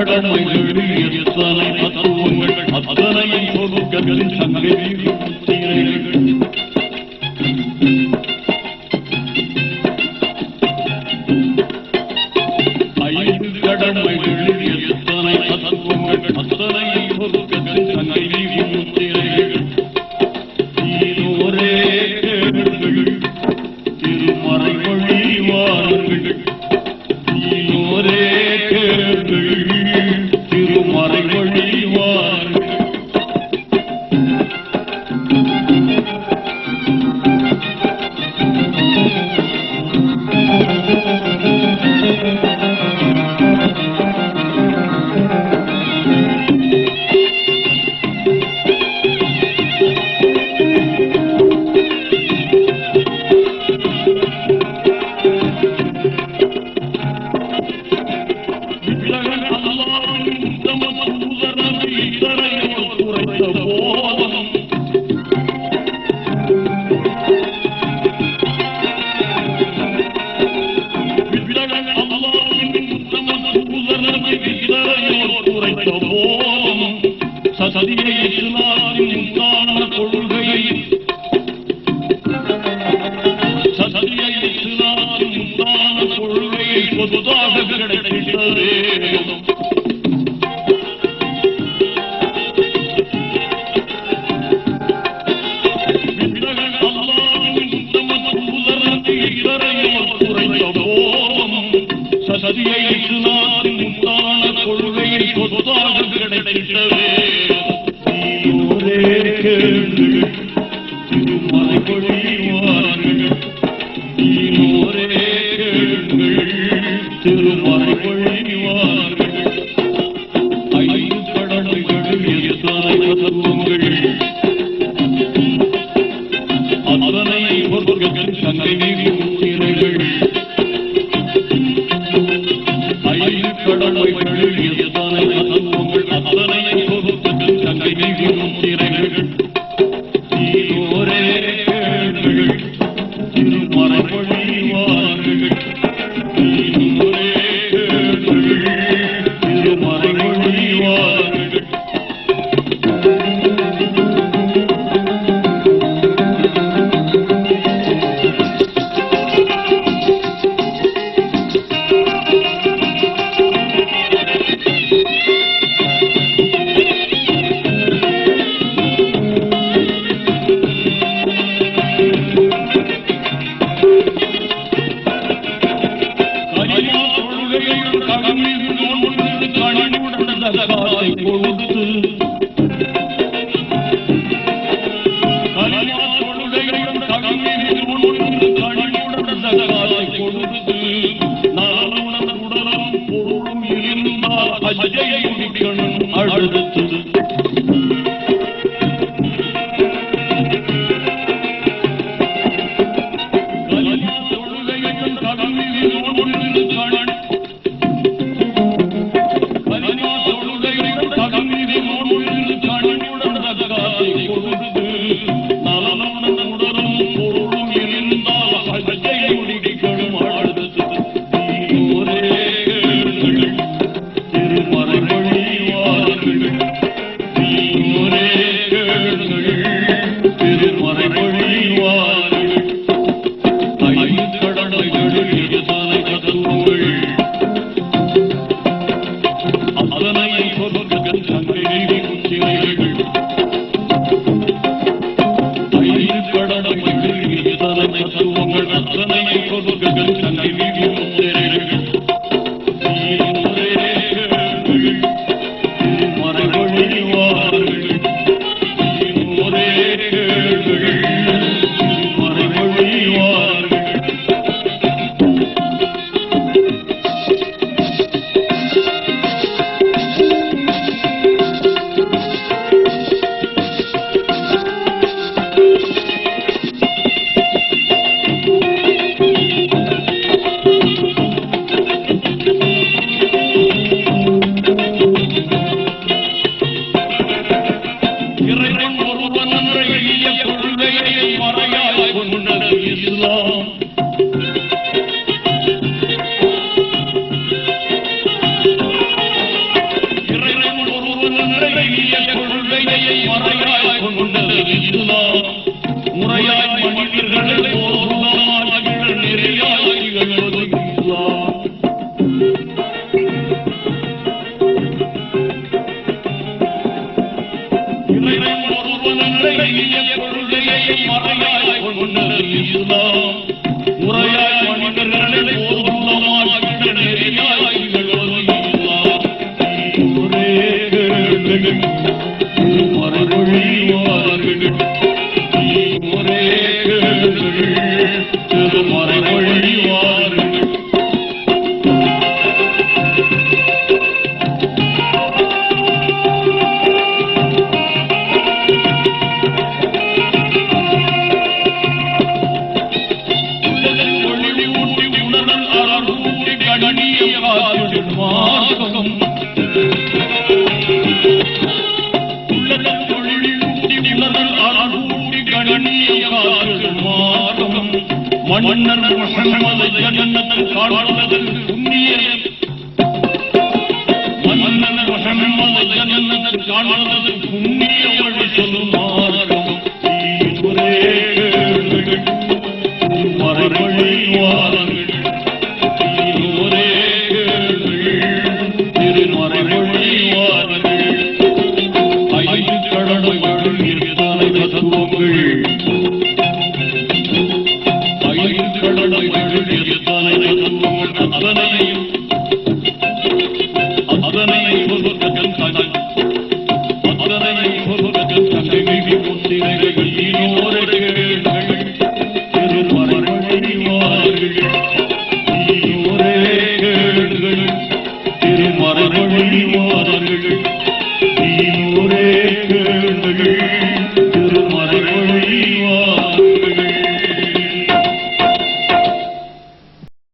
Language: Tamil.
கடமை எத்தனை தத்துவங்கள் அத்தனையும் தொகுக்கலின் சங்கவி ஐந்து கடமைகள் சதியை திருநாளின் முன்னான கொள்கையை சதியை திருநாளின் முன்னான கொள்கையை பொதுவாக கிடைக்கின்றது. சதியை திருநாளின் முன்னான கொள்கையை பொதுவாக கிடைக்கின்றது. திகழ்கள் திருமலை பொழிவார்கள் நீரோரேகள் திருமலை பொழிவார்கள் ஐந்து கடல்கள் எத்தான தத்துவங்கள் கவிழ்ந்து நோன்பு காணி உடந்த காலை பொழுது you love. மன்னன் முகமது ஜன்னத்து காண்பது புண்ணியம் மன்னன் முகமது ஜன்னத்து காண்பது புண்ணியம்